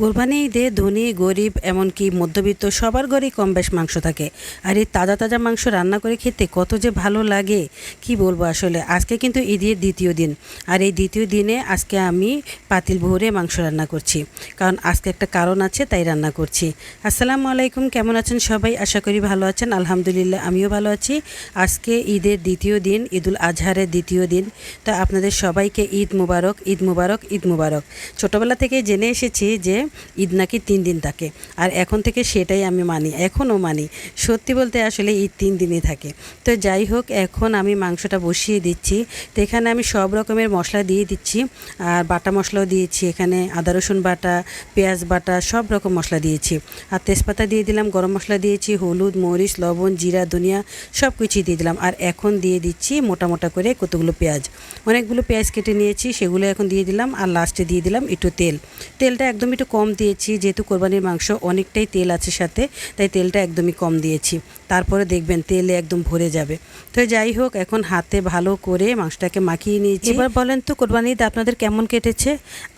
কোরবানি ঈদে ধনী, গরিব, এমনকি মধ্যবিত্ত সবার ঘরেই কম বেশ মাংস থাকে। আর এই তাজা তাজা মাংস রান্না করে খেতে কত যে ভালো লাগে, কি বলব আসলে? আজকে কিন্তু ঈদের দ্বিতীয় দিন। আর এই দ্বিতীয় দিনে আজকে আমি পাতিল ভরে মাংস রান্না করছি। কারণ আজকে একটা কারণ আছে, তাই রান্না করছি। আসসালামু আলাইকুম, কেমন আছেন সবাই? আশা করি ভালো আছেন। আলহামদুলিল্লাহ, আমিও ভালো আছি। আজকে ঈদের দ্বিতীয় দিন, ঈদুল আজহারের দ্বিতীয় দিন। তা আপনাদের সবাইকে ঈদ মুবারক ঈদ মুবারক ঈদ মুবারক। ছোটোবেলা থেকে জেনে এসেছি যে ঈদ নাকি তিন দিন থাকে। আর এখন থেকে সেটাই আমি মানি, এখনও মানি। সত্যি বলতে আসলে ঈদ তিন দিনই থাকে। তো যাই হোক, এখন আমি মাংসটা বসিয়ে দিচ্ছি। তো এখানে আমি সব রকমের মশলা দিয়ে দিচ্ছি। আর বাটা মশলাও দিয়েছি এখানে, আদা, রসুন বাটা, পেঁয়াজ বাটা, সব রকম মশলা দিয়েছি। আর তেজপাতা দিয়ে দিলাম, গরম মশলা দিয়েছি, হলুদ, মরিচ, লবণ, জিরা, ধনিয়া, সব কিছুই দিয়ে দিলাম। আর এখন দিয়ে দিচ্ছি মোটা মোটা করে কতগুলো পেঁয়াজ। অনেকগুলো পেঁয়াজ কেটে নিয়েছি, সেগুলো এখন দিয়ে দিলাম। আর লাস্টে দিয়ে দিলাম একটু তেল। তেলটা একদম একটু কম দিয়েছি, যেহেতু কোরবানির মাংস অনেকটাই তেল আছে সাথে, তাই তেলটা একদমই কম দিয়েছি। তারপরে দেখবেন তেলে একদম ভরে যাবে। তো যাই হোক, এখন হাতে ভালো করে মাংসটাকে মাখিয়ে নিয়েছি। এবার বলেন তো কোরবানি ঈদ আপনাদের কেমন কেটেছে?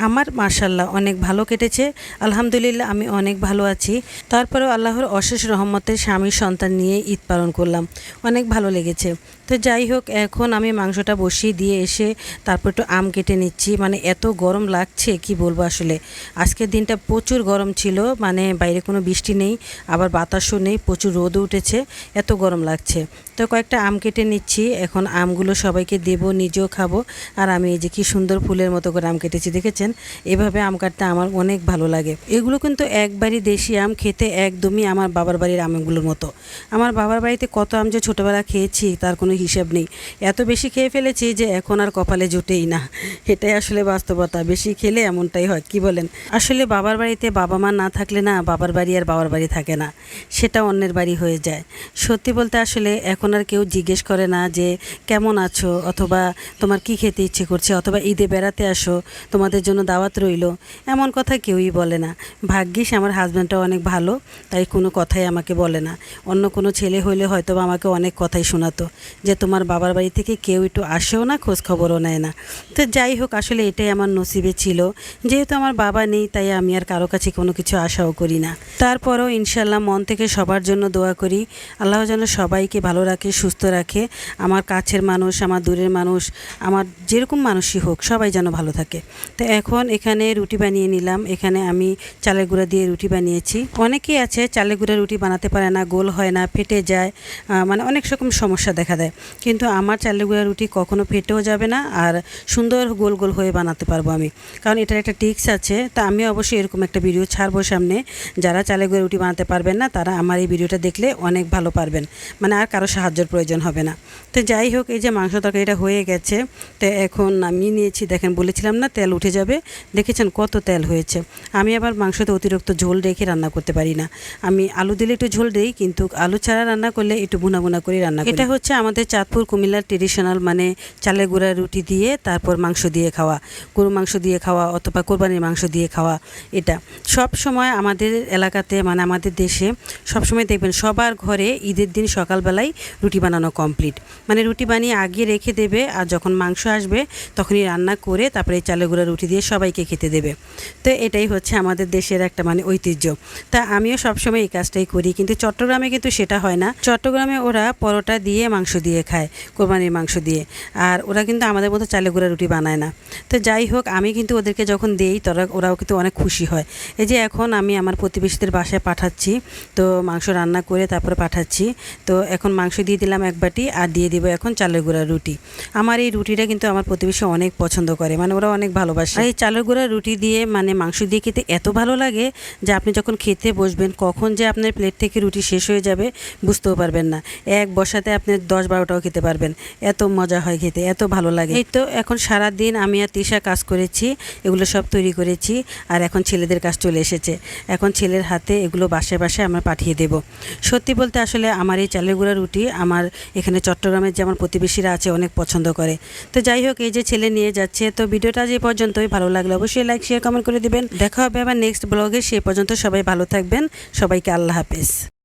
আমার মার্শাল্লাহ অনেক ভালো কেটেছে। আলহামদুলিল্লাহ, আমি অনেক ভালো আছি। তারপরেও আল্লাহর অশেষ রহমতের স্বামী সন্তান নিয়ে ঈদ পালন করলাম। অনেক ভালো লেগেছে। তো যাই হোক, এখন আমি মাংসটা বসিয়ে দিয়ে এসে তারপর একটু আম কেটে নিচ্ছি। মানে এত গরম লাগছে, কি বলব আসলে? আজকের দিনটা প্রচুর গরম ছিল মানে বাইরে কোনো বৃষ্টি নেই, আবার বাতাসও নেই, প্রচুর রোদও উঠেছে, এত গরম লাগছে। তো কয়েকটা আম কেটে নিচ্ছি, এখন আমগুলো সবাইকে দেবো, নিজেও খাব। আর আমি এই যে কি সুন্দর ফুলের মতো করে আম কেটেছি, দেখেছেন? এভাবে আম কাটতে আমার অনেক ভালো লাগে। এগুলো কিন্তু একবারই দেশি আম, খেতে একদমই আমার বাবার বাড়ির আমগুলোর মতো। আমার বাবার বাড়িতে কত আম যে ছোটোবেলা খেয়েছি, তার কোনো হিসাব নেই। এত বেশি খেয়ে ফেলেছি যে এখন আর কপালে জুটেই না। এটাই আসলে বাস্তবতা, বেশি খেলে এমনটাই হয়, কি বলেন? আসলে বাবার বাড়িতে বাবা মা না থাকলে না বাবার বাড়ি আর বাবার বাড়ি থাকে না। সেটা অন্যের বাড়ি হয়ে যায়। সত্যি বলতে আসলে এখন আর কেউ জিজ্ঞেস করে না যে, কেমন আছো? অথবা তোমার কি খেতে ইচ্ছে করছে? অথবা ঈদে বেড়াতে আসো? তোমাদের জন্য দাওয়াত রইল? এমন কথা কেউই বলে না। ভাগ্যিস আমার হাজব্যান্ডটাও অনেক ভালো, তাই কোনো কথাই আমাকে বলে না। অন্য কোনো ছেলে হইলে হয়তো আমাকে অনেক কথাই শোনাতো যে, তোমার বাবার বাড়ি থেকে কেউ একটু আসেও না, খোঁজ খবরও নেয় না। তো যাই হোক, আসলে এটাই আমার নসিবে ছিল। যেহেতু আমার বাবা নেই, তাই আমি আর কারও কাছে কোনো কিছু আশাও করি না। তারপরও ইনশাল্লাহ মন থেকে সবার জন্য দোয়া করি। আল্লাহ যেন সবাইকে ভালো রাখে, সুস্থ রাখে। আমার কাছের মানুষ, আমার দূরের মানুষ, আমার যেরকম মানুষই হোক, সবাই যেন ভালো থাকে। তো এখন এখানে রুটি বানিয়ে নিলাম। এখানে আমি চালের গুঁড়া দিয়ে রুটি বানিয়েছি। অনেকেই আছে, চালের গুঁড়া রুটি বানাতে পারে না, গোল হয় না, ফেটে যায় মানে অনেক রকম সমস্যা দেখা দেয়। কিন্তু আমার চালের গুঁড়া রুটি কখনো ফেটেও যাবে না, আর সুন্দর গোল গোল হয়ে বানাতে পারব আমি। কারণ এটার একটা টিক্স আছে, তা আমি অবশ্যই এরকম একটা ভিডিও ছাড়বো সামনে। যারা চালে গুঁড়া রুটি বানাতে পারবেন না, তারা আমার এই ভিডিওটা দেখলে অনেক ভালো পারবেন। মানে আর কারও সাহায্যের প্রয়োজন হবে না। তো যাই হোক, এই যে মাংস তরকারিটা হয়ে গেছে, তো এখন আমি নিয়েছি। দেখেন, বলেছিলাম না তেল উঠে যাবে? দেখেছেন কত তেল হয়েছে। আমি আবার মাংসতে অতিরিক্ত ঝোল রেখে রান্না করতে পারি না। আমি আলু দিলে একটু ঝোল দিই, কিন্তু আলু ছাড়া রান্না করলে একটু বুনা বুনা করে রান্না এটা হচ্ছে আমাদের চাঁদপুর কুমিল্লার ট্রেডিশনাল মানে চালে গুঁড়া রুটি দিয়ে, তারপর মাংস দিয়ে খাওয়া। গরু মাংস দিয়ে খাওয়া অথবা কোরবানির মাংস দিয়ে খাওয়া। এটা। সব সময় আমাদের এলাকাতে মানে আমাদের দেশে সব সময় দেখবেন সবার ঘরে ঈদের দিন সকালবেলায় রুটি বানানো কমপ্লিট মানে রুটি বানিয়ে আগে রেখে দেবে আর যখন মাংস আসবে তখনই রান্না করে তারপরে এই চালের গুঁড়া রুটি দিয়ে সবাইকে খেতে দেবে। তো এটাই হচ্ছে আমাদের দেশের একটা মানে ঐতিহ্য। তা আমিও সবসময় এই কাজটাই করি, কিন্তু চট্টগ্রামে কিন্তু সেটা হয় না। চট্টগ্রামে ওরা পরোটা দিয়ে মাংস দিয়ে খায়, কোরবানির মাংস দিয়ে। আর ওরা কিন্তু আমাদের মতো চালে গুঁড়া রুটি বানায় না। তো যাই হোক, আমি কিন্তু ওদেরকে যখন দেই, তোরা, ওরাও কিন্তু অনেক খুশি। হয়। এই যে এখন আমি আমার প্রতিবেশীদের বাসায় পাঠাচ্ছি, তো মাংস রান্না করে তারপরে পাঠাচ্ছি। তো এখন মাংস দিয়ে দিলাম এক বাটি আর দিয়ে দিব এখন চালের গুঁড়া রুটি। আমার এই রুটিটা কিন্তু আমার প্রতিবেশী অনেক পছন্দ করে মানে ওরা অনেক ভালোবাসে। এই চালের গুঁড়া রুটি দিয়ে মানে মাংস দিয়ে খেতে এত ভালো লাগে যে আপনি যখন খেতে বসবেন, কখন যে আপনার প্লেট থেকে রুটি শেষ হয়ে যাবে বুঝতেও পারবেন না। এক বসাতে আপনি দশ বারোটাও খেতে পারবেন। এত মজা হয় খেতে, এত ভালো লাগে। এই তো এখন সারা দিন আমি আর তিশা কাজ করেছি, এগুলো সব তৈরি করেছি। আর এখন ছেলেদের কাজ চলে এসেছে। এখন ছেলের হাতে এগুলো বাসায় বাসায় আমরা পাঠিয়ে দেব। সত্যি বলতে আসলে আমার এই চালের গুঁড়া রুটি আমার এখানে চট্টগ্রামের যে আমার প্রতিবেশীরা আছে অনেক পছন্দ করে। তো যাই হোক, এই যে ছেলে নিয়ে যাচ্ছে, তো ভিডিওটা যে পর্যন্তই। ভালো লাগল অবশ্যই লাইক শেয়ার কমেন্ট করে দেবেন। দেখা হবে আবার নেক্সট ব্লগে সে পর্যন্ত সবাই ভালো থাকবেন। সবাইকে আল্লাহ হাফেজ।